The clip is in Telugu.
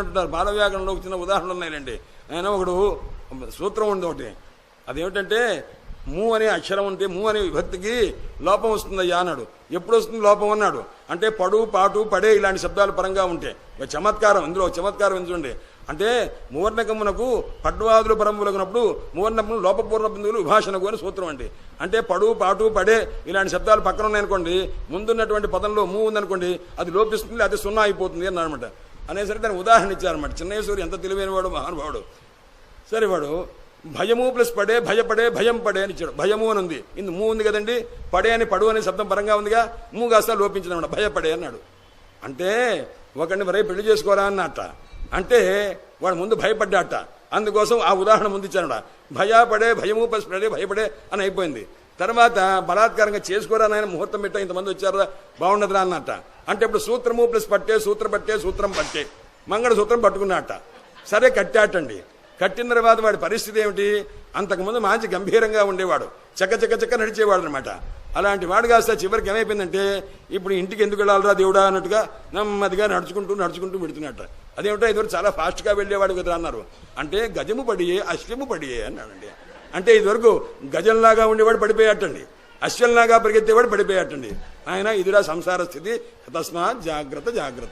అంటున్నారు బాలవ్యాకరణంలో ఒక చిన్న ఉదాహరణలు ఉన్నాయండి ఆయన ఒకడు సూత్రం ఉంది ఒకటి. అదేమిటంటే మూ అనే అక్షరం ఉంటే మూ అనే విభక్తికి లోపం వస్తుందయ్యా అన్నాడు. ఎప్పుడు వస్తుంది లోపం అన్నాడు? అంటే పడు పాటు పడే ఇలాంటి శబ్దాలు పరంగా ఉంటాయి ఒక చమత్కారం ఇందులో చమత్కారం ఎందుకండి అంటే మూవర్ణకమునకు పడ్వాదులు పరములకున్నప్పుడు మూవర్ణకము లోపపూర్ణ బిందువులు విభాషణకు అని సూత్రం అండి. అంటే పడు పాటు పడే ఇలాంటి శబ్దాలు పక్కన ఉన్నాయనుకోండి ముందున్నటువంటి పదంలో మూ ఉందనుకోండి అది లోపిస్తుంది అది సున్నా అయిపోతుంది అని అనమాట అనేసరికి దానికి ఉదాహరణ ఇచ్చారన్నమాట. చిన్నేశ్వరి ఎంత తెలివైనవాడు మహానుభావుడు. సరే వాడు భయము ప్లస్ పడే భయపడే భయం పడే అని ఇచ్చాడు. భయము అని ఉంది. ఇందు మూ ఉంది కదండి. పడే అని పడు అనే శబ్దం పరంగా ఉందిగా. మూ కాస్త లోపించినమాట భయపడే అన్నాడు. అంటే ఒకరిని మరే పెళ్ళి చేసుకోరా అన్నట్ట అంటే వాడు ముందు భయపడ్డాట. అందుకోసం ఆ ఉదాహరణ ముందు ఇచ్చానట భయపడే భయము ప్లస్ పడే భయపడే అని అయిపోయింది. తర్వాత బలాత్కారంగా చేసుకోరా నాయన ముహూర్తం పెట్టా ఇంతమంది వచ్చారా బాగుండదురా అన్నట్ట. అంటే ఇప్పుడు సూత్రము ప్లస్ పట్టే సూత్ర పట్టే సూత్రం పట్టే. మంగళ సూత్రం పట్టుకున్నట్ట సరే కట్టాటండి. కట్టిన తర్వాత వాడి పరిస్థితి ఏమిటి? అంతకుముందు మంచి గంభీరంగా ఉండేవాడు. చక్క చక్క చక్క నడిచేవాడు అనమాట అలాంటి వాడు కాస్త చివరికి ఏమైపోయిందంటే ఇప్పుడు ఇంటికి ఎందుకు వెళ్ళాలరా దేవుడా అన్నట్టుగా నెమ్మదిగా నడుచుకుంటూ నడుచుకుంటూ పెడుతున్నట్ట అదేమిటో ఇదివరకు చాలా ఫాస్ట్గా వెళ్ళేవాడు కదా అన్నారు. అంటే గజము పడియే అశ్వము పడియే అన్నాడండి. అంటే ఇదివరకు గజంలాగా ఉండేవాడు పడిపోయాటండి. అశ్వంలాగా పరిగెత్తేవాడు పడిపోయాటండి. ఆయన ఇదిరా సంసార స్థితి తస్మాత్ జాగ్రత్త జాగ్రత్త.